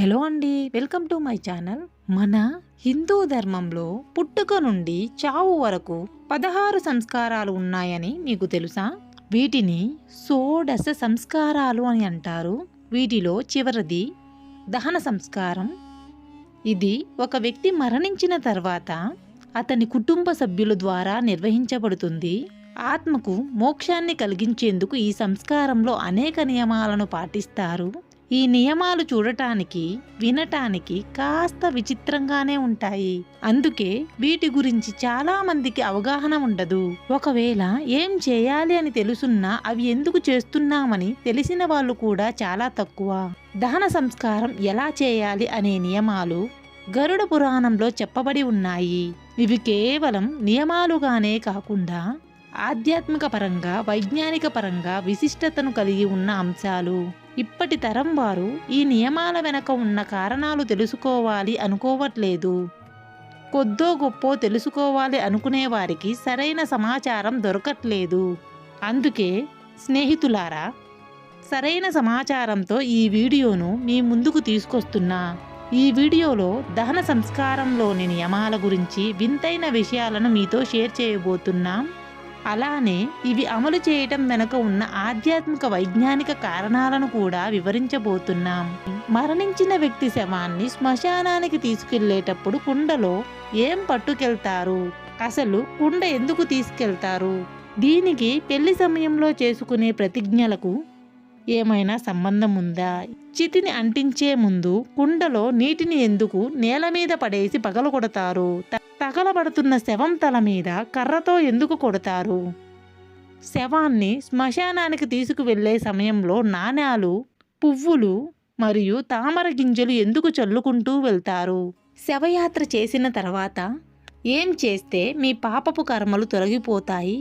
Hello అండి welcome to my channel. మన హిందూ ధర్మంలో పుట్టుక నుండి చావు వరకు పదహారు సంస్కారాలు ఉన్నాయని మీకు తెలుసా? వీటిని షోడశ సంస్కారాలు అని అంటారు. వీటిలో చివరిది దహన సంస్కారం. ఇది ఒక వ్యక్తి మరణించిన తర్వాత అతని కుటుంబ సభ్యుల ద్వారా నిర్వహించబడుతుంది. ఆత్మకు మోక్షాన్ని కలిగించేందుకు ఈ సంస్కారంలో అనేక నియమాలను పాటిస్తారు. ఈ నియమాలు చూడటానికి వినటానికి కాస్త విచిత్రంగానే ఉంటాయి. అందుకే వీటి గురించి చాలా మందికి అవగాహన ఉండదు. ఒకవేళ ఏం చేయాలి అని తెలుసున్నా అవి ఎందుకు చేస్తున్నామని తెలిసిన వాళ్ళు కూడా చాలా తక్కువ. దహన సంస్కారం ఎలా చేయాలి అనే నియమాలు గరుడ పురాణంలో చెప్పబడి ఉన్నాయి. ఇవి కేవలం నియమాలుగానే కాకుండా ఆధ్యాత్మిక పరంగా వైజ్ఞానిక పరంగా విశిష్టతను కలిగి ఉన్న అంశాలు. ఇప్పటి తరం వారు ఈ నియమాల వెనక ఉన్న కారణాలు తెలుసుకోవాలి అనుకోవట్లేదు. కొద్దో గొప్పో తెలుసుకోవాలి అనుకునే వారికి సరైన సమాచారం దొరకట్లేదు. అందుకే స్నేహితులారా సరైన సమాచారంతో ఈ వీడియోను మీ ముందుకు తీసుకొస్తున్నా. ఈ వీడియోలో దహన సంస్కారంలోని నియమాల గురించి వింతైన విషయాలను మీతో షేర్ చేయబోతున్నాం. అలానే ఇవి అమలు చేయటం వెనుక ఉన్న ఆధ్యాత్మిక వైజ్ఞానిక కారణాలను కూడా వివరించబోతున్నాం. మరణించిన వ్యక్తి శవాన్ని శ్మశానానికి తీసుకెళ్ళేటప్పుడు కుండలో ఏం పట్టుకెళ్తారు? అసలు కుండ ఎందుకు తీసుకెళ్తారు? దీనికి పెళ్ళి సమయంలో చేసుకునే ప్రతిజ్ఞలకు ఏమైనా సంబంధం ఉందా? చితిని అంటించే ముందు కుండలో నీటిని ఎందుకు నేల మీద పడేసి పగలగొడతారు? తగలబడుతున్న శవం తల మీద కర్రతో ఎందుకు కొడతారు? శవాన్ని శ్మశానానికి తీసుకువెళ్ళే సమయంలో నాణ్యాలు పువ్వులు మరియు తామర గింజలు ఎందుకు చల్లుకుంటూ వెళ్తారు? శవయాత్ర చేసిన తర్వాత ఏం చేస్తే మీ పాపపు కర్మలు తొలగిపోతాయి?